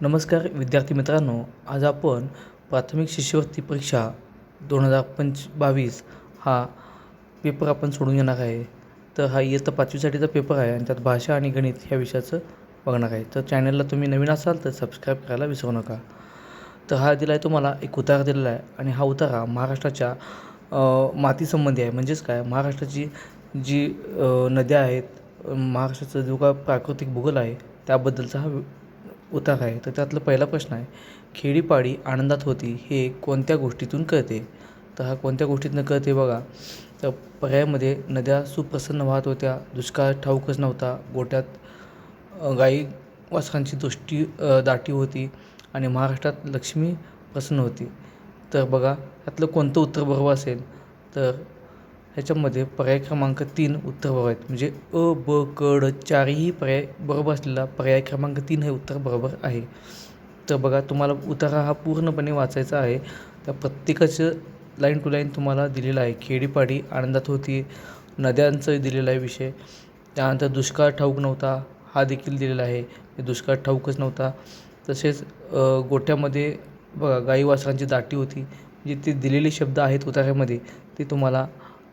नमस्कार विद्यार्थी मित्रांनो आज आपण प्राथमिक शिष्यवृत्ती परीक्षा दोन हजार पंच बावीस हा पेपर आपण सोडून घेणार आहे. तर हा इयत्ता पाचवीसाठीचा पेपर आहे आणि त्यात भाषा आणि गणित ह्या विषयाचं बघणार आहे. तर चॅनलला तुम्ही नवीन असाल तर सबस्क्राईब करायला विसरू नका. तर हा दिला आहे तुम्हाला एक उतारा दिलेला आहे आणि हा उतारा महाराष्ट्राच्या मातीसंबंधी आहे. म्हणजेच काय? महाराष्ट्राची जी नद्या आहेत महाराष्ट्राचं महाराष्ट्राचा जो काय प्राकृतिक भूगोल आहे त्याबद्दलचा हा उतारा आहे. तर त्यातला पहिला प्रश्न आहे खेडीपाडी आनंदात होती हे कोणत्या गोष्टीतून कळते? तर हा कोणत्या गोष्टीतून कळते बघा तर पर्यायामध्ये नद्या सुप्रसन्न वाहत होत्या दुष्काळ ठाऊकच नव्हता गोट्यात गाई वासरांची दृष्टी दाटी होती आणि महाराष्ट्रात लक्ष्मी प्रसन्न होती. तर बघा यातलं कोणतं उत्तर बरोबर असेल? तर ह्याच्यामध्ये पर्याय क्रमांक तीन उत्तर बरोबर आहेत. म्हणजे अ ब क ड चारही पर्याय बरोबर असलेला पर्याय क्रमांक तीन हे उत्तर बरोबर आहे. तर बघा तुम्हाला उतारा हा पूर्णपणे वाचायचा आहे. त्या प्रत्येकाचं लाईन टू लाईन तुम्हाला दिलेलं आहे. खेडीपाडी आनंदात होती नद्यांचं दिलेला आहे विषय. त्यानंतर दुष्काळ ठाऊक नव्हता हा देखील दिलेला आहे. दुष्काळ ठाऊकच नव्हता. तसेच गोठ्यामध्ये बघा गाई वासरांची दाटी होती. जे ते दिलेले शब्द आहेत उतार्यामध्ये ते तुम्हाला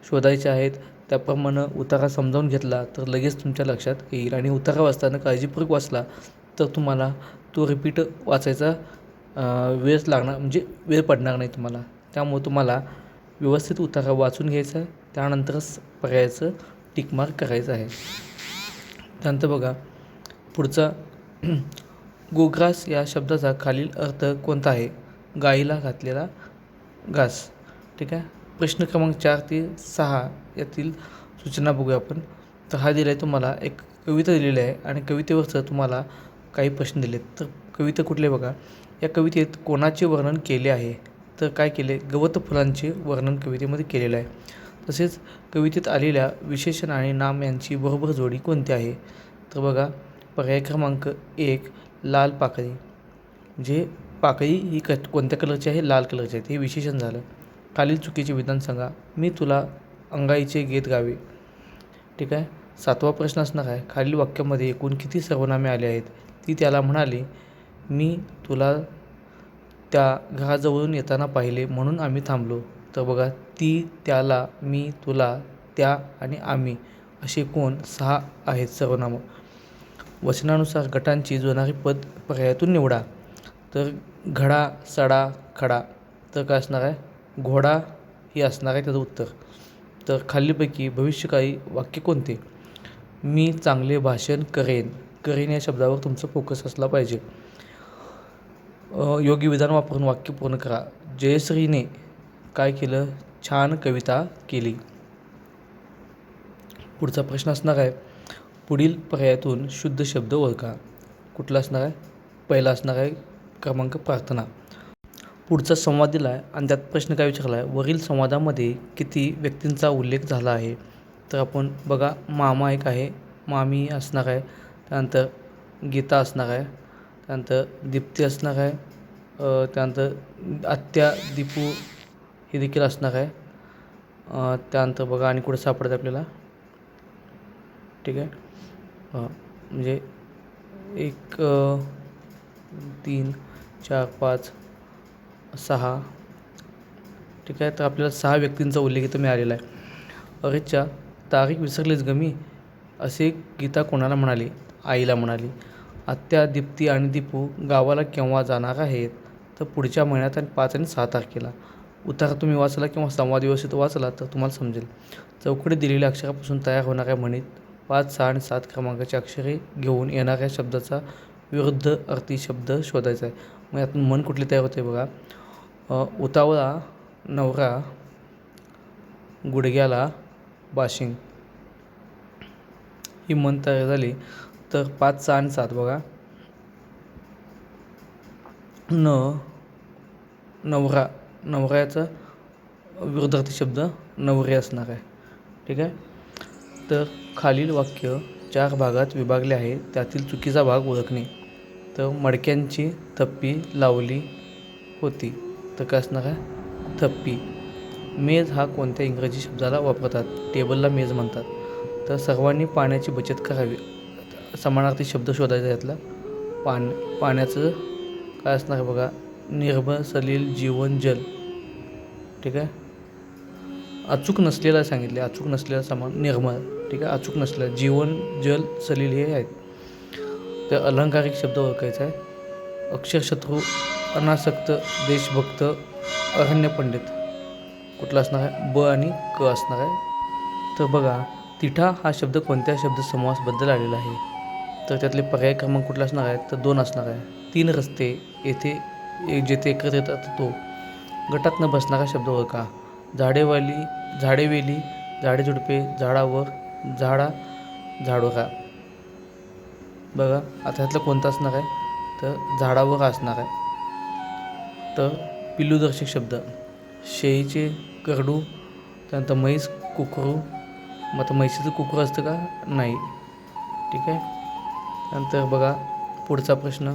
शोधायचे आहेत. त्याप्रमाणे उतारा समजावून घेतला तर लगेच तुमच्या लक्षात येईल. आणि उतारा वाचताना काळजीपूर्वक वाचला तर तुम्हाला तो रिपीट वाचायचा वेळच लागणार म्हणजे वेळ पडणार नाही तुम्हाला. त्यामुळे तुम्हाला व्यवस्थित उतारा वाचून घ्यायचा आहे त्यानंतरच पर्यायाचं टिकमार्क करायचं आहे. त्यानंतर बघा पुढचा गोग्रास या शब्दाचा खालील अर्थ कोणता आहे? गाईला घातलेला घास. ठीक आहे? प्रश्न क्रमांक चार ते सहा यातील सूचना बघूया आपण. तर हा दिला आहे तुम्हाला एक कविता दिलेली आहे आणि कवितेवरचं तुम्हाला काही प्रश्न दिलेत. तर कविता कुठले बघा? या कवितेत कोणाचे वर्णन केले आहे? तर काय केले? गवत फुलांचे वर्णन कवितेमध्ये केलेलं आहे. तसेच कवितेत आलेल्या विशेषण आणि नाम यांची बरोबर जोडी कोणती आहे? तर बघा पर्याय क्रमांक एक लाल पाकळी. म्हणजे पाकळी ही क कोणत्या कलरची आहे? लाल कलरची आहे. हे विशेषण झालं. खालील चुकीचे विधान सांगा. मी तुला अंगाईचे गीत गावे. ठीक आहे? सातवा प्रश्न असणार आहे. खालील वाक्यामध्ये एकूण किती सर्वनामे आले आहेत? ती त्याला म्हणाली मी तुला त्या घराजवळून येताना पाहिले म्हणून आम्ही थांबलो. तर बघा ती त्याला मी तुला त्या आणि आम्ही असे कोण? सहा आहेत सर्वनामं. वचनानुसार गटांची जुनारी पद पर्यायातून निवडा. तर घडा सडा खडा तर काय असणार आहे? घोडा हे असणार आहे त्याचं उत्तर. तर खालीलपैकी भविष्यकाळी वाक्य कोणते? मी चांगले भाषण करेन. करेन या शब्दावर तुमचं फोकस असला पाहिजे. योग्य विधान वापरून वाक्य पूर्ण करा. जयश्रीने काय केलं? छान कविता केली. पुढचा प्रश्न असणार आहे. पुढील पर्यायातून शुद्ध शब्द ओळखा. कुठला असणार आहे? पहिला असणार आहे क्रमांक प्रार्थना. पुढचा संवाद दिला आहे आणि त्यात प्रश्न काय विचारला आहे वरील संवादामध्ये किती व्यक्तींचा उल्लेख झाला आहे? तर आपण बघा मामा एक आहे मामी असणार आहे त्यानंतर गीता असणार आहे त्यानंतर दीप्ती असणार आहे त्यानंतर आत्या दीपू हे देखील असणार आहे. त्यानंतर बघा आणि कुठं सापडतं आपल्याला. ठीक आहे? हां म्हणजे एक तीन चार पाच सहा. ठीक आहे? तर आपल्याला सहा व्यक्तींचा उल्लेख इथं मिळालेला आहे. अरेच्या तारीख विसरलीच गमी असे गीता कोणाला म्हणाली? आईला म्हणाली. आत्या दीप्ती आणि दीपू गावाला केव्हा जाणार आहेत? तर पुढच्या महिन्यात आणि पाच आणि सहा तारखेला. उतारा तुम्ही वाचला किंवा संवाद व्यवस्थित वाचला तर तुम्हाला समजेल. चौकडी दिलेल्या अक्षरापासून तयार होणाऱ्या म्हणीत पाच सहा आणि सात क्रमांकाची अक्षरे घेऊन येणाऱ्या शब्दाचा विरुद्ध अर्थी शब्द शोधायचा आहे. मग यातून मन कुठले तयार होते बघा. उतावळा नवरा गुडघ्याला बाशिंग. ही मन तयार झाली तर पाच सहा आणि सात बघा. न नवरा नवऱ्याचा विरुद्धार्थी शब्द नवरे असणार आहे. ठीक आहे? तर खालील वाक्य चार भागात विभागले आहे. त्यातील चुकीचा भाग ओळखणे. तर मडक्यांची थप्पी लावली होती. तर काय असणार आहे थप्पी. मेज हा कोणत्या इंग्रजी शब्दाला वापरतात? टेबलला मेज म्हणतात. तर सर्वांनी पाण्याची बचत करावी. समानार्थी शब्द शोधायचा यातला. पान पाण्याचं काय असणार आहे बघा? निर्भय सलील जीवन जल. ठीक आहे? अचूक नसलेला सांगितले. अचूक नसलेला समान निर्मळ ठीक आहे? अचूक नसलेला. जीवन जल सलील हे आहेत. तर अलंकारिक शब्द ओळखायचा आहे. अक्षरशत्रू अनासक्त देशभक्त अरण्य पंडित. कुठला असणार आहे? ब आणि क असणार आहे. तर बघा तिठा हा शब्द कोणत्या शब्द आलेला आहे? तर त्यातले पर्याय क्रमांक कुठला असणार आहे? तर दोन असणार आहे. तीन रस्ते येथे एक जेथे एकत्र येतात तो. गटात न बसणारा शब्द ओळखा. झाडेवाली झाडेवेली झाडे झुडपे झाडावर झाडा झाडोरा. बघा आता ह्यातलं कोणतं असणार आहे? तर झाडावर असणार आहे. तर पिल्लूदर्शक शब्द. शेळीचे करडू त्यानंतर म्हैस कुकरू. मग आता म्हैसीचं कुकरू असतं का? नाही. ठीक आहे? नंतर बघा पुढचा प्रश्न.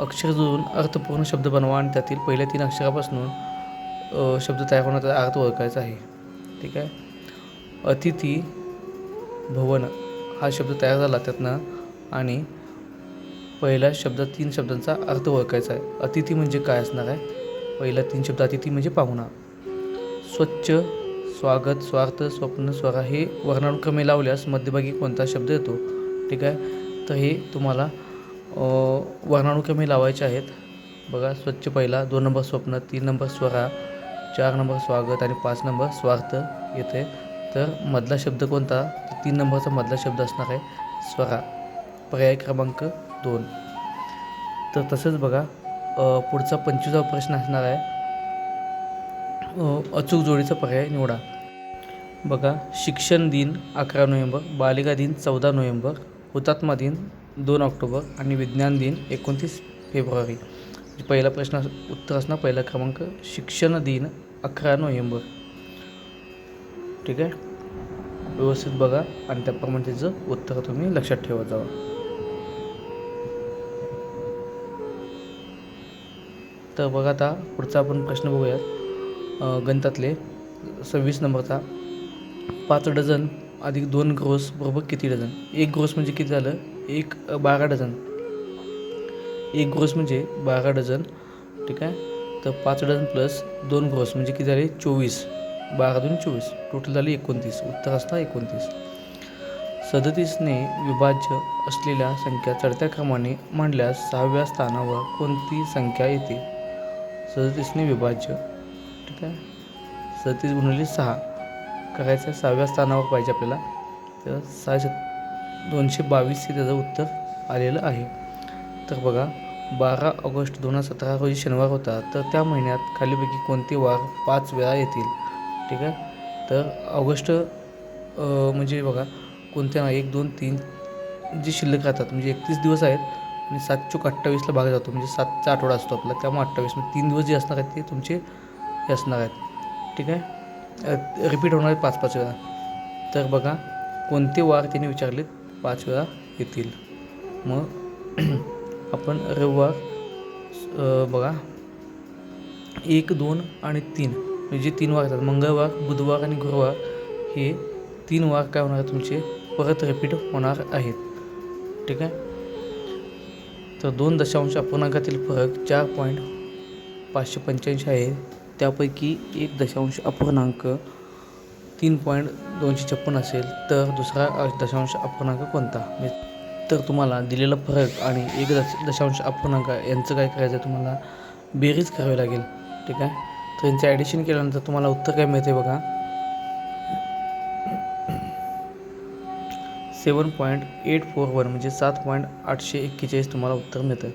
अक्षर जोडून अर्थपूर्ण शब्द बनवा आणि त्यातील पहिल्या तीन अक्षरापासून शब्द तयार होण्याचा अर्थ ओळखायचा आहे. ठीक आहे? अतिथी भवन हा शब्द तयार झाला त्यातनं आणि पहिल्या शब्दात तीन शब्दांचा अर्थ ओळखायचा आहे. अतिथी म्हणजे काय असणार आहे? पहिला तीन शब्द अतिथी म्हणजे पाहुणा. स्वच्छ स्वागत स्वार्थ स्वप्न स्वरा हे वर्णानुक्रमे लावल्यास मध्यभागी कोणता शब्द येतो? ठीक आहे? तर हे तुम्हाला वर्णानुक्रमे लावायचे आहेत. बघा स्वच्छ पहिला दोन नंबर स्वप्न तीन नंबर स्वरा चार नंबर स्वागत आणि पाच नंबर स्वार्थ येते. तर मधला शब्द कोणता? तीन नंबरचा मधला शब्द असणार आहे स्वरा. पर्याय क्रमांक दोन. तर तसंच बघा पुढचा पंचवीसावा प्रश्न असणार आहे. अचूक जोडीचा पर्याय निवडा. बघा शिक्षण दिन अकरा नोव्हेंबर बालिका दिन चौदा नोव्हेंबर हुतात्मा दिन दोन ऑक्टोबर आणि विज्ञान दिन एकोणतीस फेब्रुवारी. म्हणजे पहिला प्रश्न अस- उत्तर असणार पहिला क्रमांक शिक्षण दिन अकरा नोव्हेंबर. ठीक आहे? व्यवस्थित बघा आणि त्याप्रमाणे त्याचं उत्तर तुम्ही लक्षात ठेवत जावा. तर बघा आता पुढचा आपण प्रश्न बघूयात. गणितातले सव्वीस नंबरचा. पाच डझन अधिक दोन ग्रोस बरोबर किती डझन? एक ग्रोस म्हणजे किती झालं? एक बारा डझन. एक ग्रोस म्हणजे बारा डझन. ठीक आहे? तर पाच डझन प्लस दोन ग्रोस म्हणजे किती झाले? चोवीस. बारा दोन चोवीस. टोटल झाले एकोणतीस. उत्तर असता एकोणतीस. सदतीसने विभाज्य असलेल्या संख्या चढत्या क्रमाने मांडल्यास सहाव्या स्थानावर कोणती संख्या येते? सदतीसने विभाज्य. ठीक आहे? सदतीस गुणिले सहा. करायचं सहाव्या स्थानावर पाहिजे आपल्याला. तर सहाशे दोनशे बावीस हे त्याचं उत्तर आलेलं आहे. तर बघा बारा ऑगस्ट दोन हजार सतरा रोजी शनिवार होता. तर त्या महिन्यात खालीपैकी कोणते वार पाच वेळा येतील? ठीक आहे? तर ऑगस्ट म्हणजे बघा कोणत्या एक दोन तीन जे शिल्लक राहतात म्हणजे एकतीस दिवस आहेत आणि सात चोक अठ्ठावीसला भाग जातो म्हणजे सातचा आठवडा असतो आपला. त्यामुळे अठ्ठावीस म्हणजे तीन दिवस जे असणार आहेत ते तुमचे हे असणार आहेत. ठीक आहे? रिपीट होणार आहेत पाच पाच वेळा. तर बघा कोणते वार त्यांनी विचारलेत पाच वेळा येतील. मग आपण रविवार बघा. एक दोन आणि तीन. म्हणजे तीन वार येतात मंगळवार बुधवार आणि गुरुवार हे तीन वार काय होणार तुमचे? परत रिपीट होणार आहेत. ठीक आहे? तर दोन दशांश अपूर्णांकातील फरक चार पॉईंट पाचशे पंच्याऐंशी आहे. त्यापैकी एक दशांश अपूर्णांक तीन पॉईंट दोनशे छप्पन असेल तर दुसरा दशांश अपूर्णांक कोणता? तर तुम्हाला दिलेला फरक आणि एक दश दशांश अपूर्णांक यांचं काय करायचं आहे तुम्हाला? बेरीज करावी लागेल ठीक आहे? तर यांचं ॲडिशन केल्यानंतर तुम्हाला उत्तर काय मिळते बघा? Seven point eight four one म्हणजे सात पॉईंट आठशे एक्केचाळीस तुम्हाला उत्तर मिळतं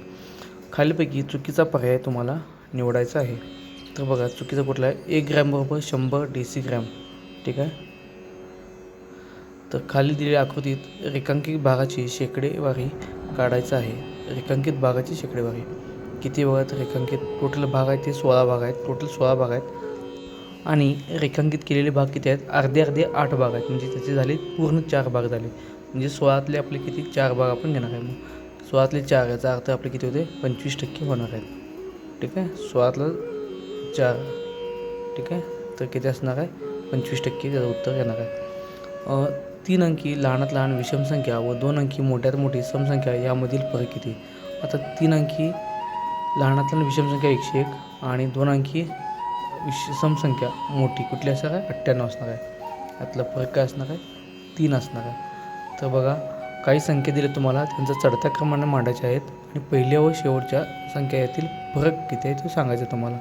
खालीपैकी चुकीचा पर्याय तुम्हाला निवडायचा आहे. तर बघा चुकीचा कुठला आहे? एक ग्रॅम बरोबर शंभर डी सी ग्रॅम ठीक आहे? तर खाली दिलेल्या आकृतीत रेखांकित भागाची शेकडेवारी काढायचं आहे. रेखांकित भागाची शेकडेवारी. किती भागात तर रेखांकित? टोटल भाग आहेत ते सोळा भाग आहेत. टोटल सोळा भाग आहेत. आणि रेखांकित केलेले भाग किती आहेत? अर्धे अर्धे आठ भाग आहेत. म्हणजे त्याचे झाले पूर्ण चार भाग झाले. म्हणजे सोळातले आपले किती? चार भाग आपण घेणार आहे. मग सोळातले चार याचा अर्थ आपले किती होते? पंचवीस टक्के होणार आहेत. ठीक आहे? सोळातलं चार. ठीक आहे? तर किती असणार आहे? पंचवीस टक्के त्याचं उत्तर येणार आहे. तीन अंकी लहानात लहान विषम संख्या व दोन अंकी मोठ्यात मोठी समसंख्या यामधील फरक किती? आता तीन अंकी लहानातला विषम संख्या एकशे एक आणि दोन अंकी विष समसंख्या मोठी. कुठली असणार आहे? अठ्ठ्याण्णव असणार आहे. यातला फरक काय असणार आहे? तीन असणार आहे. तर बघा काही संख्या दिल्या तुम्हाला. त्यांचा चढत्या क्रमाने मांडायच्या आहेत. आणि पहिल्या व शेवटच्या संख्या यातील फरक किती आहे ते सांगायचं आहे तुम्हाला.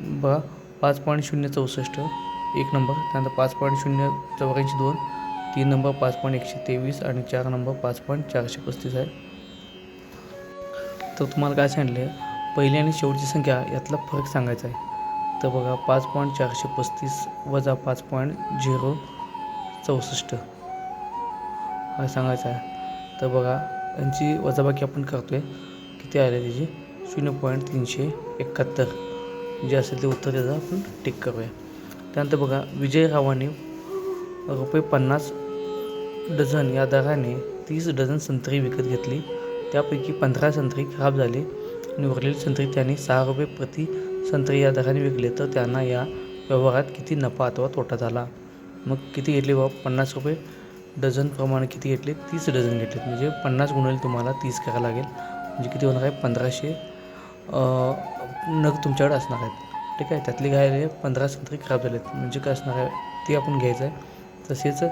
बघा पाच पॉईंट शून्य चौसष्ट एक नंबर. त्यानंतर पाच पॉईंट शून्य चौऱ्याऐंशी दोन तीन नंबर पाच पॉईंट एकशे तेवीस आणि चार नंबर पाच पॉईंट चारशे पस्तीस आहे. तर तुम्हाला काय सांगितलं आहे? पहिली आणि शेवटची संख्या यातला फरक सांगायचा आहे. तर बघा पाच पॉईंट चारशे पस्तीस वजा पाच पॉईंट झिरो चौसष्ट. हा सांगायचा आहे. तर बघा यांची वजाबाकी आपण करतो आहे किती आले त्याची? शून्य पॉईंट तीनशे एकाहत्तर. जे असेल ते उत्तर त्याचं आपण टिक करूया. त्यानंतर बघा विजयरावाने रुपये पन्नास डझन या दराने तीस डझन संत्री विकत घेतली. त्यापैकी पंधरा संत्री खराब झाले आणि उरलेली संत्री त्यांनी सहा रुपये प्रति संत्री या दराने विकले. तर त्यांना या व्यवहारात किती नफा अथवा तोटा झाला? मग किती घेतले बाबा? पन्नास रुपये. डझनप्रमाणे किती घेतले? तीस डझन घेतले म्हणजे पन्नास गुणवले तुम्हाला तीस करायला लागेल. म्हणजे किती होणार आहे? पंधराशे नग तुमच्याकडे असणार आहेत. ठीक आहे? त्यातले काय आहे? पंधरा संत्री खराब झाले आहेत म्हणजे काय असणार आहे? ते आपण घ्यायचं आहे. तसेच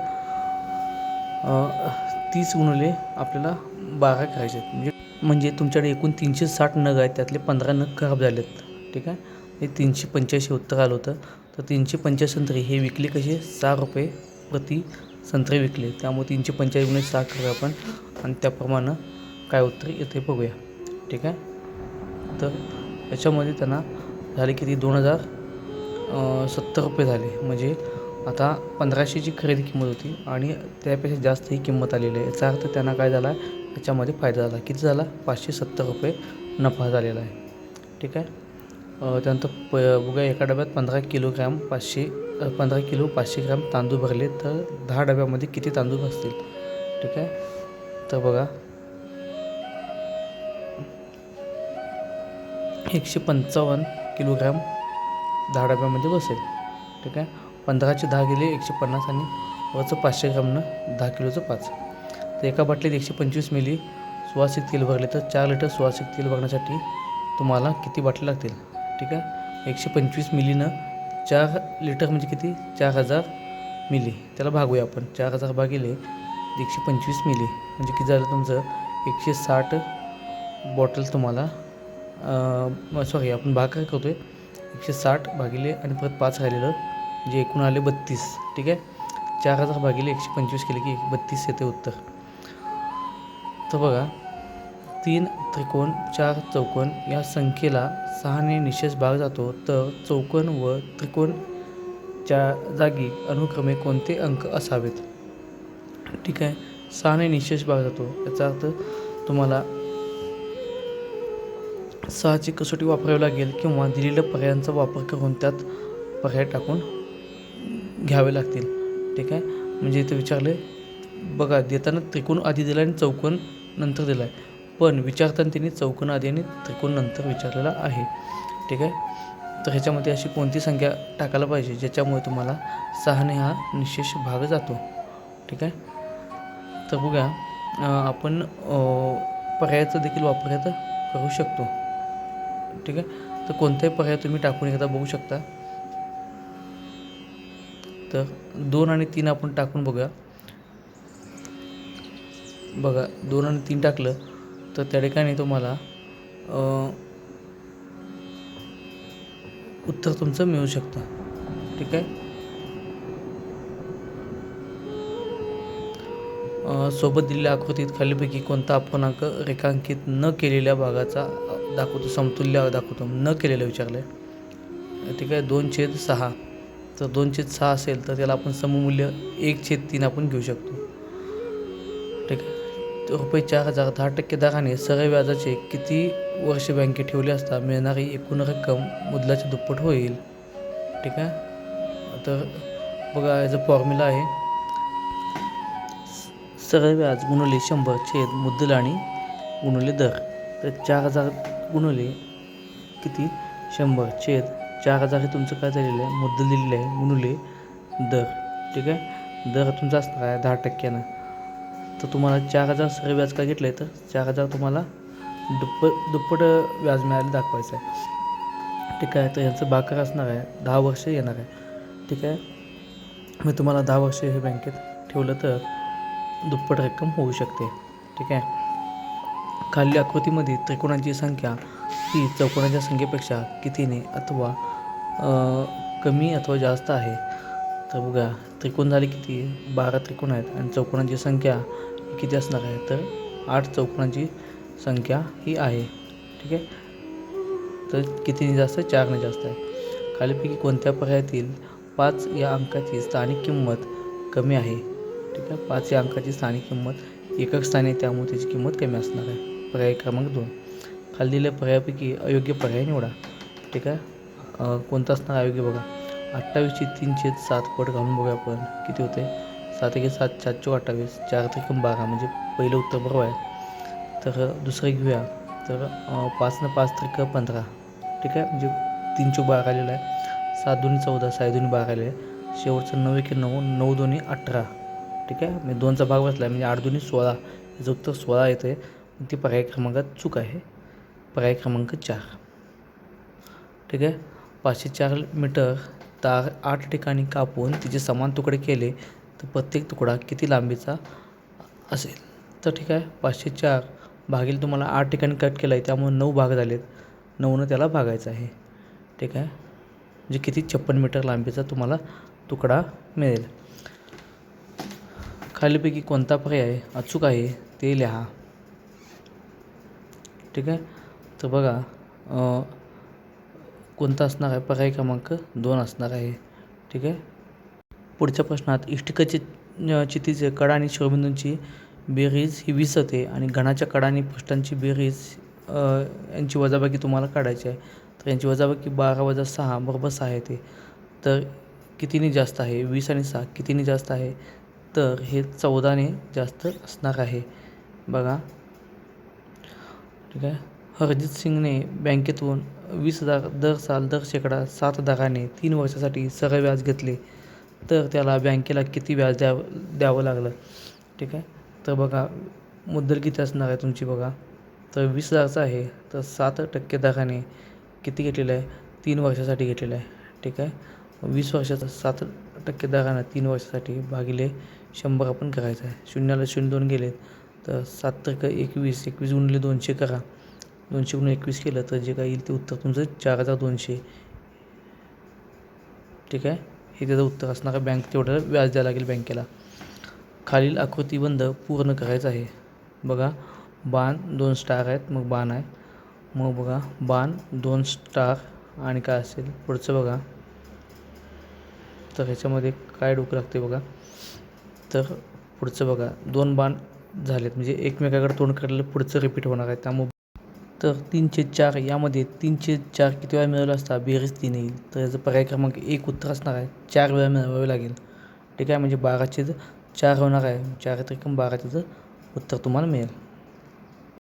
तीस गुणवले आपल्याला बारा करायचे आहेत. म्हणजे म्हणजे तुमच्याकडे एकूण तीनशे साठ नग आहेत. त्यातले पंधरा नग खराब झाले आहेत ठीक आहे? हे तीनशे पंच्याऐंशी उत्तर आलं होतं. तर तीनशे पंच्याऐंशी संत्री हे विकले कसे? सहा रुपये प्रति संत्रे विकले. त्यामुळे तीनशे पंचेचाळीस म्हणजे सहा करूया आपण. आणि त्याप्रमाणे काय उत्तर येते बघूया. ठीक आहे? तर याच्यामध्ये त्यांना झाले किती? दोन हजार सत्तर रुपये झाले. म्हणजे आता पंधराशेची खरेदी किंमत होती. आणि त्यापेक्षा जास्त ही किंमत आलेली आहे. याचा अर्थ त्यांना काय झाला? याच्यामध्ये फायदा झाला. किती झाला? पाचशे सत्तर रुपये नफा झालेला आहे. ठीक आहे? त्यानंतर प बघा एका डब्यात पंधरा किलोग्रॅम पाचशे पंधरा किलो पाचशे ग्रॅम तांदूळ भरले तर दहा डब्यामध्ये किती तांदूळ बसतील? ठीक आहे? तर बघा. एकशे पंचावन्न किलोग्रॅम दहा डब्यामध्ये बसेल. ठीक आहे? पंधराचे दहा गेले एकशे पन्नास आणि वरचं पाचशे ग्रामनं दहा किलोचं पाच. तर एका बाटलीत एकशे पंचवीस मिली सुवासिक तेल भरले तर चार लिटर सुवासिक तेल भरण्यासाठी तुम्हाला किती बाटल्या लागतील? ठीक आहे? एकशे पंचवीस मिलीनं चार लिटर म्हणजे किती? चार हजार मिली. त्याला भागूया आपण. चार हजार भागिले एकशे पंचवीस मिली. म्हणजे किती झालं तुमचं? एकशे साठ बॉटल तुम्हाला सॉरी आपण भाग काय करतो आहे एकशे साठ भागिले आणि परत पाच राहिलेलं जे एकूण आले बत्तीस. ठीक आहे? चार हजार भागिले एकशे पंचवीस केले की बत्तीस येते उत्तर. तर बघा तीन त्रिकोण चार चौकोन या संख्येला सहाने निशेष भाग जातो तर चौकोन व त्रिकोणच्या जागी अनुक्रमे कोणते अंक असावेत? ठीक आहे. सहाने निशेष भाग जातो. याचा अर्थ तुम्हाला सहाची कसोटी वापरावी लागेल किंवा दिलेल्या पर्यायांचा वापर करून त्यात पर्याय टाकून घ्यावे लागतील. ठीक आहे? म्हणजे इथे विचारले बघा देताना त्रिकोण आधी दिला आणि चौकोन नंतर दिला आहे पण विचारताना तिने चौकोन आधी आणि त्रिकोण नंतर विचारलेला आहे. ठीक आहे? तर ह्याच्यामध्ये अशी कोणती संख्या टाकायला पाहिजे ज्याच्यामुळे तुम्हाला सहाने हा निशेष भाग जातो? ठीक आहे? तर बघा आपण पर्यायाचा देखील वापर आता करू शकतो. ठीक आहे? तर कोणताही पर्याय तुम्ही टाकून एकदा बघू शकता. तर दोन आणि तीन आपण टाकून बघा बघा दोन आणि तीन टाकलं तर त्या ठिकाणी तुम्हाला उत्तर तुमचं मिळू शकतं. ठीक आहे? सोबत दिलेल्या आकृतीत खालीपैकी कोणता अपूर्णांक रेखांकित न केलेल्या भागाचा दाखवतो समतुल्य दाखवतो. न केलेलं विचारलं आहे ठीक आहे? दोन छेद सहा. तर दोन छेद सहा असेल तर त्याला आपण सममूल्य एक छेद तीन आपण घेऊ शकतो. ठीक आहे? रुपये चार हजार दहा टक्के दराने सरळ व्याजाचे किती वर्ष बँकेत ठेवले असता मिळणारी एकूण रक्कम मुदलाच्या दुप्पट होईल. ठीक आहे? तर बघा याचा फॉर्म्युला आहे सरळ व्याज गुणवले शंभर छेद मुद्दल आणि गुणवले दर. तर चार हजार गुणवले किती? शंभर छेद चार हजार हे तुमचं काय झालेलं आहे? मुद्दल दिलेलं आहे गुणवले दर. ठीक आहे? दर तुमचा असणार आहे दहा टक्क्यानं. तर तुम्हाला चार हजार सर व्याज का घेतलं आहे तर चार हजार तुम्हाला दुप्पट दुप्पट व्याज मिळायला दाखवायचं आहे ठीक आहे तर ह्याचं बाकर असणार आहे दहा वर्ष येणार आहे. ठीक आहे मी तुम्हाला दहा वर्ष हे बँकेत ठेवलं तर दुप्पट रक्कम होऊ शकते. ठीक आहे खाली आकृतीमध्ये त्रिकोणांची संख्या ही चौकोणाच्या संख्येपेक्षा कितीने अथवा कमी अथवा जास्त आहे? तर बघा त्रिकोण झाले किती? बारा त्रिकोण आहेत आणि चौकोनांची संख्या किती असणार आहे? तर आठ चौकोनांची संख्या ही आहे. ठीक आहे? तर कितीने जास्त? चारने जास्त आहे. खालीपैकी कोणत्या पर्यायातील पाच या अंकाची स्थानिक किंमत कमी आहे? ठीक आहे? पाच या अंकाची स्थानिक किंमत एकक स्थानी त्यामुळे त्याची किंमत कमी असणार आहे. पर्याय क्रमांक दोन. खाली दिलेल्या पर्यायापैकी अयोग्य पर्याय निवडा. ठीक आहे? कोणता असणार अयोग्य बघा. अठ्ठावीसशे तीनशे सात पट घालून बघा आपण. किती होते? सात एक सात सात अठ्ठावीस चार त्रिकम बारा म्हणजे पहिलं उत्तर बरोबर आहे. तर दुसरं घेऊया. तर पाचनं पाच त्रिक पंधरा. ठीक आहे? म्हणजे तीन बारा आलेला आहे. सात दोन्ही चौदा सात दोन्ही बारा आलेलं आहे. शेवटचं नऊ एक नऊ नऊ दोन्ही अठरा. ठीक आहे? म्हणजे दोनचा भाग बसला आहे. म्हणजे आठ दोन्ही सोळा. याचं उत्तर सोळा येतं आहे ती पर्याय क्रमांकात चूक आहे. पर्याय क्रमांक चार. ठीक आहे? पाचशे चार मीटर तार आठ ठिकाणी कापून तिचे समान तुकडे केले. तर प्रत्येक तुकडा किती लांबीचा असेल? तर ठीक आहे पाचशे चार भागील तुम्हाला आठ ठिकाणी कट केलं आहे त्यामुळे नऊ भाग झालेत. नऊनं त्याला भागायचं आहे. ठीक आहे? म्हणजे किती छप्पन मीटर लांबीचा तुम्हाला तुकडा मिळेल. खालीपैकी कोणता पर्याय अचूक आहे ते लिहा. ठीक आहे? तर बघा कोणता असणार आहे? पर्याय क्रमांक दोन असणार आहे. ठीक आहे? पुढच्या प्रश्नात इष्टिकाचे चितीचे कडा आणि शिरोबिंदूंची बेरीज ही वीस होते आणि घणाच्या कडा आणि पृष्ठांची बेरीज यांची वजाबाकी तुम्हाला काढायची आहे. तर यांची वजाबाकी बारा वजा सहा बरोबर सहा येते. तर कितीने जास्त आहे? वीस आणि सहा. कितीने जास्त आहे? तर हे चौदाने जास्त असणार आहे. बघा. ठीक आहे. हरजित सिंगने बँकेतून वीस हजार दर साल दर शेकडा सात दराने तीन वर्षासाठी सरळ व्याज घेतले. तर त्याला बँकेला किती व्याज द्याव द्यावं लागलं? ठीक आहे? तर बघा मुद्दल किती असणार आहे तुमची बघा. तर वीस हजारचं आहे. तर सात टक्के दराने किती घेतलेलं आहे? तीन वर्षासाठी घेतलेलं आहे. ठीक आहे? वीस वर्षाचा सात टक्के दरानं तीन वर्षासाठी भागिले शंभर आपण करायचं आहे. शून्याला शून्य दोन गेलेत तर सात टक्के एकवीस एकवीस गुणले दोनशे करा. दोनशे गुण एकवीस केलं तर जे काय येईल ते उत्तर तुमचं चार हजार दोनशे. ठीक आहे? हे त्याचं उत्तर असणार आहे. बँक तेवढं व्याज द्यावं लागेल बँकेला. खालील आकृतीबंध पूर्ण करायचं आहे. बघा बाण दोन स्टार आहेत. मग बाण आहे. मग बघा बाण दोन स्टार आणि काय असेल? पुढचं बघा. तर ह्याच्यामध्ये काय डोकं लागते बघा. तर पुढचं बघा. दोन बाण झालेत. म्हणजे एकमेकाकडे तोंड काढलं पुढचं रिपीट होणार आहे. त्यामुळे तर तीनशे चार यामध्ये तीनशे चार किती वेळा मिळवलं असता? बेरीज तीन येईल. तर याचं पर्याय क्रमांक एक उत्तर असणार आहे. चार वेळा मिळवावे लागेल. ठीक आहे? म्हणजे बाराचे जर चार होणार आहे. चार त्रिकम बाराचे उत्तर तुम्हाला मिळेल.